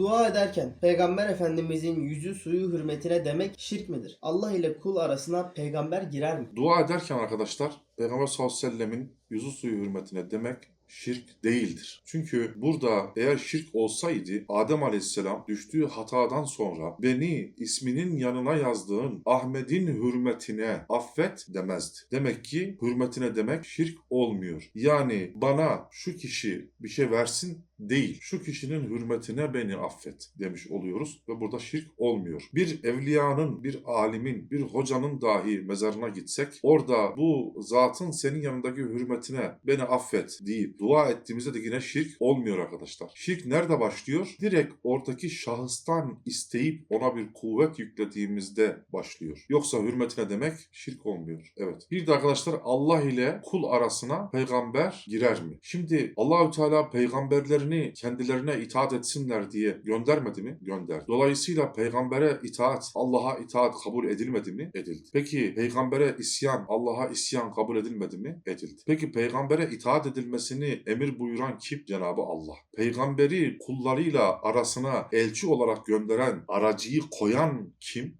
Dua ederken Peygamber Efendimizin yüzü suyu hürmetine demek şirk midir? Allah ile kul arasına peygamber girer mi? Dua ederken arkadaşlar Peygamber sallallahu aleyhi ve sellemin yüzü suyu hürmetine demek şirk değildir. Çünkü burada eğer şirk olsaydı Adem aleyhisselam düştüğü hatadan sonra beni isminin yanına yazdığın Ahmet'in hürmetine affet demezdi. Demek ki hürmetine demek şirk olmuyor. Yani bana şu kişi bir şey versin değil. Şu kişinin hürmetine beni affet demiş oluyoruz ve burada şirk olmuyor. Bir evliyanın, bir alimin, bir hocanın dahi mezarına gitsek orada bu zatın senin yanındaki hürmetine beni affet deyip dua ettiğimizde de yine şirk olmuyor arkadaşlar. Şirk nerede başlıyor? Direkt oradaki şahıstan isteyip ona bir kuvvet yüklediğimizde başlıyor. Yoksa hürmetine demek şirk olmuyor. Evet. Bir de arkadaşlar Allah ile kul arasına peygamber girer mi? Şimdi Allahü Teala peygamberlerini kendilerine itaat etsinler diye göndermedi mi? Gönder. Dolayısıyla peygambere itaat, Allah'a itaat kabul edilmedi mi? Edildi. Peki peygambere isyan, Allah'a isyan kabul edilmedi mi? Edildi. Peki peygambere itaat edilmesini emir buyuran kim? Cenabı Allah. Peygamberi kullarıyla arasına elçi olarak gönderen, aracıyı koyan kim?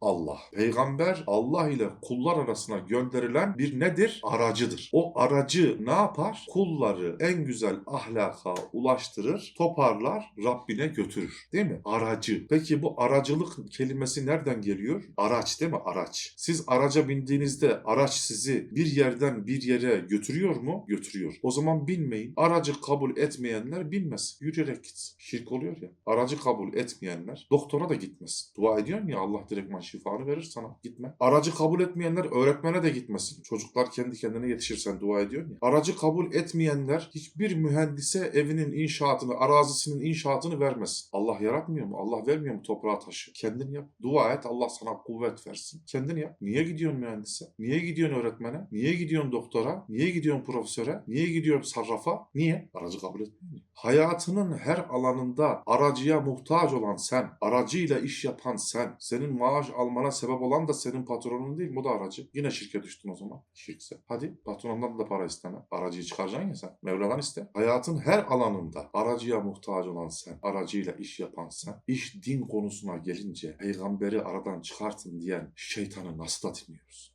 Allah. Peygamber Allah ile kullar arasına gönderilen bir nedir? Aracıdır. O aracı ne yapar? Kulları en güzel ahlaka ulaştırır, toparlar, Rabbine götürür. Değil mi? Aracı. Peki bu aracılık kelimesi nereden geliyor? Araç değil mi? Araç. Siz araca bindiğinizde araç sizi bir yerden bir yere götürüyor mu? Götürüyor. O zaman binmeyin. Aracı kabul etmeyenler binmez. Yürüyerek gitsin. Şirk oluyor ya. Aracı kabul etmeyenler doktora da gitmesin. Dua ediyorsun ya Allah direktman şifanı verir sana. Gitme. Aracı kabul etmeyenler öğretmene de gitmesin. Çocuklar kendi kendine yetişir sen dua ediyorsun ya. Aracı kabul etmeyenler hiçbir mühendise evinin inşaatını, arazisinin inşaatını vermesin. Allah yaratmıyor mu? Allah vermiyor mu toprağa taşı? Kendin yap. Dua et Allah sana kuvvet versin. Kendin yap. Niye gidiyorsun mühendise? Niye gidiyorsun öğretmene? Niye gidiyorsun doktora? Niye gidiyorsun profesöre? Niye gidiyorsun sarrafa? Niye? Aracı kabul etmiyor. Hayatının her alanında aracıya muhtaç olan sen, aracıyla iş yapan sen, senin maaş almana sebep olan da senin patronun değil mi? O da aracı. Yine şirke düştün o zaman. Şirkse. Hadi patronundan da para isteme. Aracıyı çıkaracaksın ya sen. Mevla'dan iste. Hayatın her alanında aracıya muhtaç olan sen, aracıyla iş yapan sen, iş din konusuna gelince peygamberi aradan çıkartın diyen şeytanı nasıl da?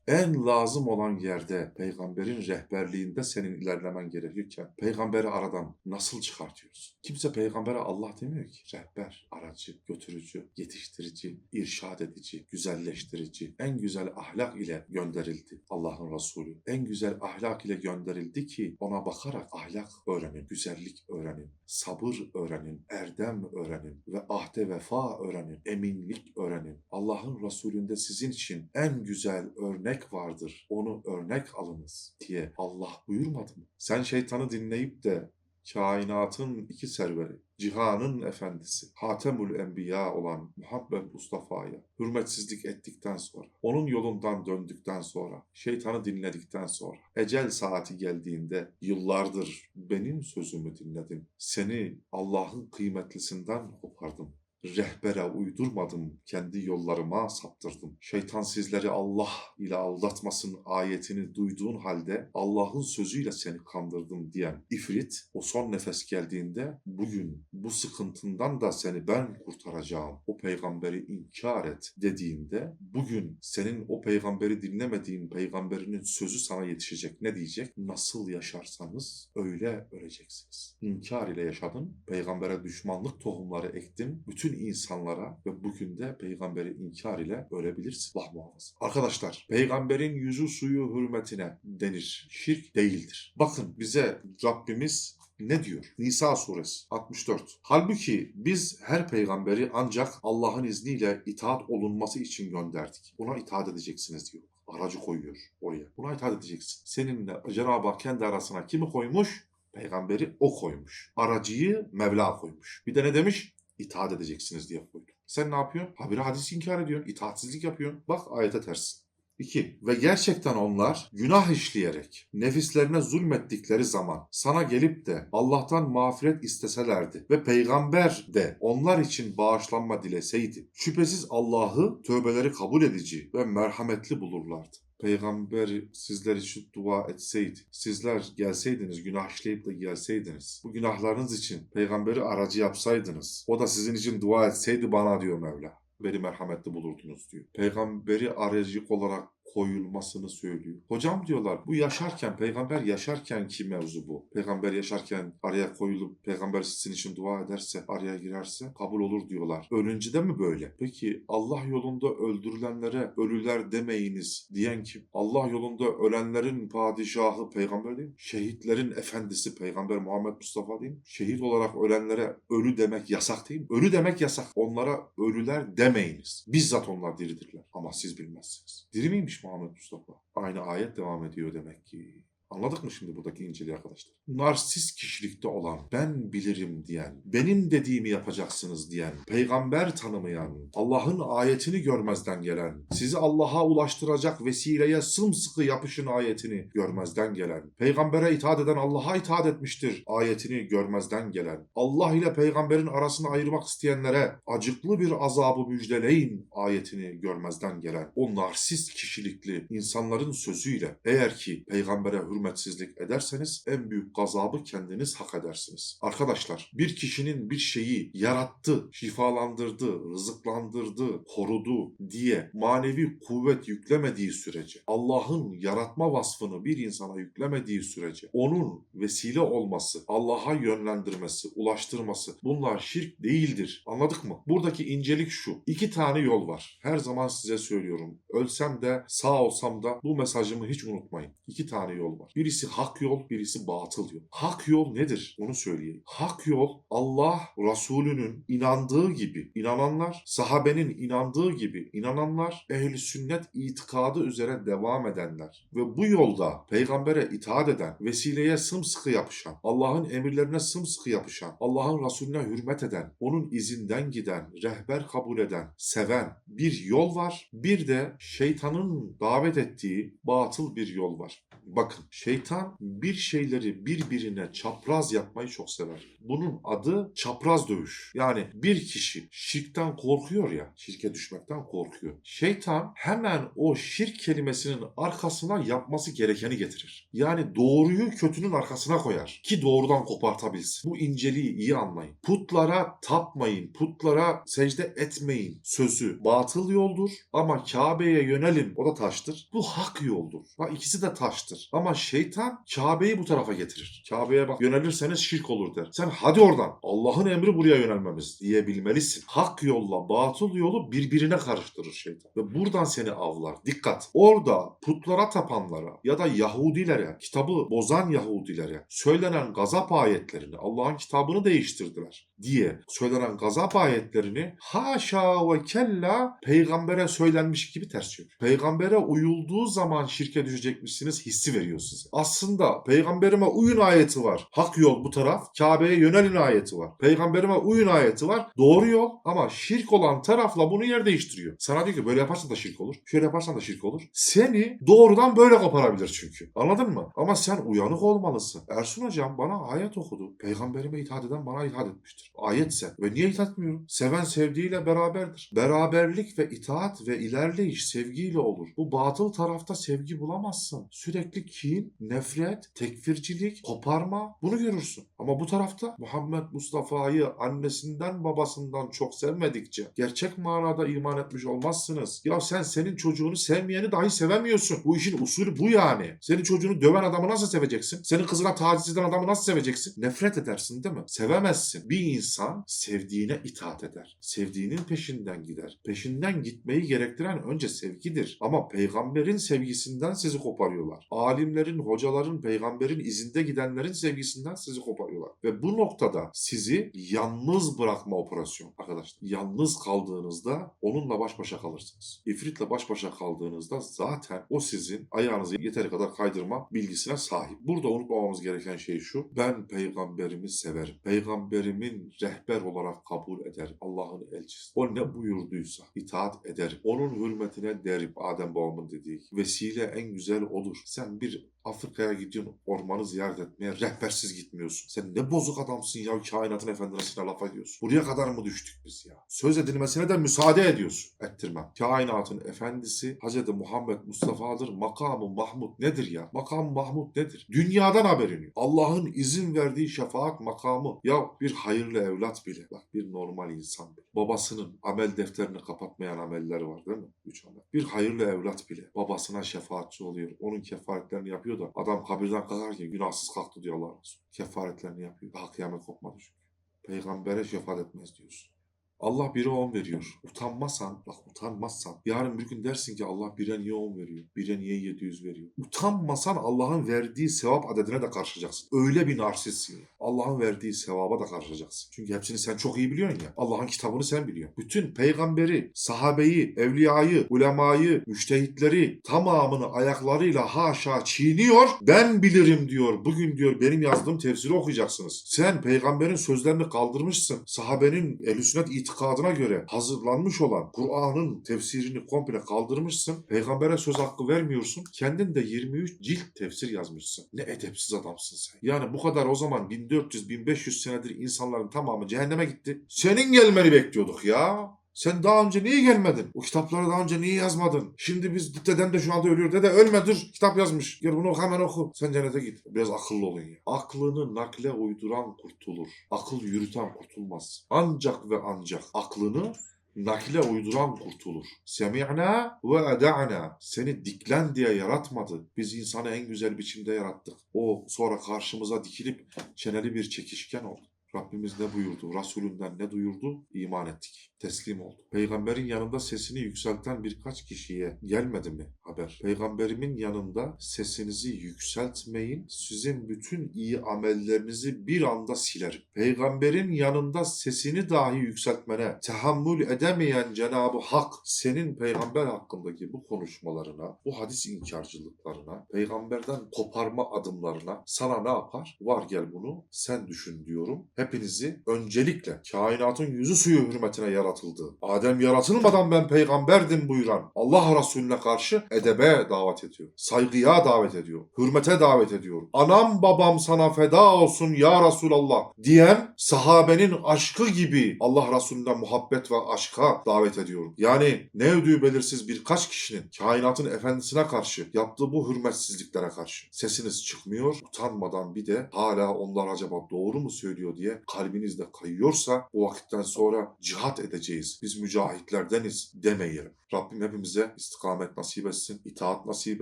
En lazım olan yerde peygamberin rehberliğinde senin ilerlemen gerekirken peygamberi aradan nasıl çıkartıyorsun? Kimse peygambere Allah demiyor ki. Rehber, aracı, götürücü, yetiştirici, irşad edici, güzelleştirici, en güzel ahlak ile gönderildi Allah'ın Resulü. En güzel ahlak ile gönderildi ki ona bakarak ahlak öğrenin, güzellik öğrenin, sabır öğrenin, erdem öğrenin ve ahde vefa öğrenin, eminlik öğrenin. Allah'ın Resulü'nde sizin için en güzel örnek vardır. Onu örnek alınız diye Allah buyurmadı mı? Sen şeytanı dinleyip de kainatın iki serveri, cihanın efendisi, Hatemül Enbiya olan Muhammed Mustafa'ya hürmetsizlik ettikten sonra, onun yolundan döndükten sonra, şeytanı dinledikten sonra, ecel saati geldiğinde yıllardır benim sözümü dinledin, seni Allah'ın kıymetlisinden kopardım, rehbere uydurmadım, kendi yollarıma saptırdım. Şeytan sizleri Allah ile aldatmasın ayetini duyduğun halde Allah'ın sözüyle seni kandırdım diyen ifrit o son nefes geldiğinde bugün bu sıkıntından da seni ben kurtaracağım. O peygamberi inkar et dediğinde bugün senin o peygamberi dinlemediğin peygamberinin sözü sana yetişecek. Ne diyecek? Nasıl yaşarsanız öyle öleceksiniz. İnkar ile yaşadın, peygambere düşmanlık tohumları ektin, bütün insanlara ve bugün de peygamberi inkar ile ölebilirsin. Allah muhafaza. Arkadaşlar, peygamberin yüzü suyu hürmetine denir. Şirk değildir. Bakın bize Rabbimiz ne diyor? Nisa suresi 64. Halbuki biz her peygamberi ancak Allah'ın izniyle itaat olunması için gönderdik. Buna itaat edeceksiniz diyor. Aracı koyuyor oraya. Buna itaat edeceksin. Seninle Cenab-ı Hak kendi arasına kimi koymuş? Peygamberi o koymuş. Aracıyı Mevla koymuş. Bir de ne demiş? İtaat edeceksiniz diye koydu. Sen ne yapıyorsun? Habire hadis inkar ediyorsun. İtaatsizlik yapıyorsun. Bak ayete ters. 2. Ve gerçekten onlar günah işleyerek nefislerine zulmettikleri zaman sana gelip de Allah'tan mağfiret isteselerdi ve peygamber de onlar için bağışlanma dileseydi şüphesiz Allah'ı tövbeleri kabul edici ve merhametli bulurlardı. Peygamber sizler için dua etseydi, sizler gelseydiniz, günah işleyip de gelseydiniz, bu günahlarınız için peygamberi aracı yapsaydınız, o da sizin için dua etseydi bana diyor Mevla. Beni merhametli bulurdunuz diyor. Peygamberi aracı olarak koyulmasını söylüyor. Hocam diyorlar bu yaşarken, peygamber yaşarken ki mevzu bu. Peygamber yaşarken araya koyulup peygamber sizin için dua ederse, araya girerse kabul olur diyorlar. Ölünce de mi böyle? Peki Allah yolunda öldürülenlere ölüler demeyiniz diyen kim? Allah yolunda ölenlerin padişahı peygamber değil mi? Şehitlerin efendisi peygamber Muhammed Mustafa değil mi? Şehit olarak ölenlere ölü demek yasak değil mi? Ölü demek yasak. Onlara ölüler demeyiniz. Bizzat onlar diridirler. Ama siz bilmezsiniz. Diri miymiş Muhammed Mustafa? Aynı ayet devam ediyor demek ki. Anladık mı şimdi buradaki inceliği arkadaşlar? Narsist kişilikte olan, ben bilirim diyen, benim dediğimi yapacaksınız diyen, peygamber tanımayan, Allah'ın ayetini görmezden gelen, sizi Allah'a ulaştıracak vesileye sımsıkı yapışın ayetini görmezden gelen, peygambere itaat eden Allah'a itaat etmiştir ayetini görmezden gelen, Allah ile peygamberin arasını ayırmak isteyenlere acıklı bir azabı müjdeleyin ayetini görmezden gelen, o narsist kişilikli insanların sözüyle eğer ki peygambere hürmetsizlik ederseniz en büyük gazabı kendiniz hak edersiniz. Arkadaşlar bir kişinin bir şeyi yarattı, şifalandırdı, rızıklandırdı, korudu diye manevi kuvvet yüklemediği sürece, Allah'ın yaratma vasfını bir insana yüklemediği sürece onun vesile olması, Allah'a yönlendirmesi, ulaştırması bunlar şirk değildir. Anladık mı? Buradaki incelik şu. İki tane yol var. Her zaman size söylüyorum. Ölsem de sağ olsam da bu mesajımı hiç unutmayın. İki tane yol var. Birisi hak yol, birisi batıl yol. Hak yol nedir? Onu söyleyeyim. Hak yol Allah Resulü'nün inandığı gibi inananlar, sahabenin inandığı gibi inananlar, ehli sünnet itikadı üzere devam edenler ve bu yolda peygambere itaat eden, vesileye sımsıkı yapışan, Allah'ın emirlerine sımsıkı yapışan, Allah'ın Resulüne hürmet eden, onun izinden giden, rehber kabul eden, seven bir yol var. Bir de şeytanın davet ettiği batıl bir yol var. Bakın şeytan bir şeyleri birbirine çapraz yapmayı çok sever. Bunun adı çapraz dövüş. Yani bir kişi şirkten korkuyor ya, şirke düşmekten korkuyor. Şeytan hemen o şirk kelimesinin arkasına yapması gerekeni getirir. Yani doğruyu kötünün arkasına koyar ki doğrudan kopartabilsin. Bu inceliği iyi anlayın. Putlara tapmayın, putlara secde etmeyin sözü batıl yoldur ama Kabe'ye yönelin o da taştır. Bu hak yoldur. Bak ikisi de taştır. Ama şeytan Kabe'yi bu tarafa getirir. Kabe'ye bak yönelirseniz şirk olur der. Sen hadi oradan. Allah'ın emri buraya yönelmemiz diyebilmelisin. Hak yolla batıl yolu birbirine karıştırır şeytan. Ve buradan seni avlar. Dikkat. Orada putlara tapanlara ya da Yahudilere, kitabı bozan Yahudilere söylenen gazap ayetlerini, Allah'ın kitabını değiştirdiler diye söylenen gazap ayetlerini haşa ve kella peygambere söylenmiş gibi ters çeviriyor. Peygambere uyulduğu zaman şirke düşecekmişsiniz hissi veriyor size. Aslında peygamberime uyun ayeti var. Hak yol bu taraf. Kabe'ye yönelin ayeti var. Peygamberime uyun ayeti var. Doğru yol ama şirk olan tarafla bunu yer değiştiriyor. Sana diyor ki böyle yaparsan da şirk olur. Şöyle yaparsan da şirk olur. Seni doğrudan böyle koparabilir çünkü. Anladın mı? Ama sen uyanık olmalısın. Ersun hocam bana ayet okudu. Peygamberime itaat eden bana itaat etmiştir. Ayetse. Ve niye itaat etmiyorum? Seven sevdiğiyle beraberdir. Beraberlik ve itaat ve ilerleyiş sevgiyle olur. Bu batıl tarafta sevgi bulamazsın. Sürekli kin, nefret, tekfircilik, koparma bunu görürsün. Ama bu tarafta Muhammed Mustafa'yı annesinden babasından çok sevmedikçe gerçek manada iman etmiş olmazsınız. Ya sen senin çocuğunu sevmeyeni dahi sevemiyorsun. Bu işin usulü bu yani. Senin çocuğunu döven adamı nasıl seveceksin? Senin kızına taciz eden adamı nasıl seveceksin? Nefret edersin değil mi? Sevemezsin. Bir insan sevdiğine itaat eder. Sevdiğinin peşinden gider. Peşinden gitmeyi gerektiren önce sevgidir. Ama peygamberin sevgisinden sizi koparıyorlar. Alimlerin, hocaların, peygamberin izinde gidenlerin sevgisinden sizi koparıyorlar. Ve bu noktada sizi yalnız bırakma operasyonu arkadaşlar. Yalnız kaldığınızda onunla baş başa kalırsınız. İfritle baş başa kaldığınızda zaten o sizin ayağınızı yeteri kadar kaydırma bilgisine sahip. Burada unutmamamız gereken şey şu. Ben peygamberimi severim. Peygamberimin rehber olarak kabul ederim. Allah'ın elçisi. O ne buyurduysa itaat ederim. Onun hürmetine derim Adem babamın dediği. Vesile en güzel odur. Sen bir Afrika'ya gidiyorsun ormanı ziyaret etmeye rehbersiz gitmiyorsun. Sen ne bozuk adamsın ya kainatın efendisine laf ediyorsun. Buraya kadar mı düştük biz ya? Söz edilmesine de müsaade ediyorsun. Ettirmem. Kainatın efendisi Hz. Muhammed Mustafa'dır. Makamı Mahmud nedir ya? Makamı Mahmud nedir? Dünyadan haberin yok. Allah'ın izin verdiği şefaat makamı. Ya bir hayırlı evlat bile. Bak bir normal insan bile. Babasının amel defterini kapatmayan amelleri var değil mi? Üç amel. Bir hayırlı evlat bile babasına şefaatçi oluyor. Onun kefaretlerini yapıyor da adam kabirden kalkarken günahsız kalktı diyor Allah Resulü. Kefaretlerini yapıyor. Daha kıyamet kopmadı çünkü. Peygambere şefaat etmez diyorsun. Allah bire on veriyor. Utanmasan, bak utanmazsan, yarın bir gün dersin ki Allah bire niye on veriyor? Bire niye 700 veriyor? Utanmasan Allah'ın verdiği sevap adedine de karşılayacaksın. Öyle bir narsistsin. Allah'ın verdiği sevaba da karşılayacaksın. Çünkü hepsini sen çok iyi biliyorsun ya. Allah'ın kitabını sen biliyorsun. Bütün peygamberi, sahabeyi, evliyayı, ulemayı, müştehitleri tamamını ayaklarıyla haşa çiğniyor. Ben bilirim diyor. Bugün diyor benim yazdığım tefsiri okuyacaksınız. Sen peygamberin sözlerini kaldırmışsın. Sahabenin ehl sünnet itikadına göre hazırlanmış olan Kur'an'ın tefsirini komple kaldırmışsın. Peygambere söz hakkı vermiyorsun. Kendin de 23 cilt tefsir yazmışsın. Ne edepsiz adamsın sen. Yani bu kadar o zaman 1400-1500 senedir insanların tamamı cehenneme gitti. Senin gelmeni bekliyorduk ya. Sen daha önce niye gelmedin? O kitapları daha önce niye yazmadın? Şimdi biz deden de şu anda ölüyor. Dede ölme dur. Kitap yazmış. Gel bunu oku, hemen oku. Sen cennete git. Biraz akıllı olun ya. Aklını nakle uyduran kurtulur. Akıl yürüten kurtulmaz. Ancak ve ancak aklını nakle uyduran kurtulur. Semi'na ve eda'na. Seni diklen diye yaratmadı. Biz insanı en güzel biçimde yarattık. O sonra karşımıza dikilip çeneli bir çekişken oldu. Rabbimiz ne buyurdu? Resulünden ne duyurdu? İman ettik. Teslim olduk. Peygamberin yanında sesini yükselten birkaç kişiye gelmedi mi haber? Peygamberimin yanında sesinizi yükseltmeyin. Sizin bütün iyi amellerinizi bir anda silerim. Peygamberin yanında sesini dahi yükseltmene tahammül edemeyen Cenab-ı Hak senin peygamber hakkındaki bu konuşmalarına, bu hadis inkarcılıklarına, peygamberden koparma adımlarına sana ne yapar? Var gel bunu sen düşün diyorum. Hepinizi öncelikle kainatın yüzü suyu hürmetine yaratıldı. Adem yaratılmadan ben peygamberdim buyuran Allah Resulüne karşı edebe davet ediyor. Saygıya davet ediyor. Hürmete davet ediyor. Anam babam sana feda olsun ya Resulallah diyen sahabenin aşkı gibi Allah Resulünden muhabbet ve aşka davet ediyorum. Yani ne ödüğü belirsiz birkaç kişinin kainatın efendisine karşı yaptığı bu hürmetsizliklere karşı sesiniz çıkmıyor. Utanmadan bir de hala onlar acaba doğru mu söylüyor diye kalbinizde kayıyorsa o vakitten sonra cihat edeceğiz. Biz mücahitlerdeniz demeyelim. Rabbim hepimize istikamet nasip etsin, itaat nasip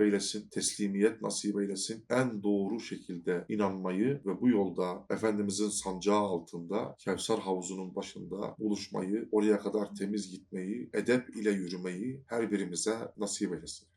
eylesin, teslimiyet nasip eylesin. En doğru şekilde inanmayı ve bu yolda Efendimizin sancağı altında Kevser havuzunun başında buluşmayı, oraya kadar temiz gitmeyi, edep ile yürümeyi her birimize nasip eylesin.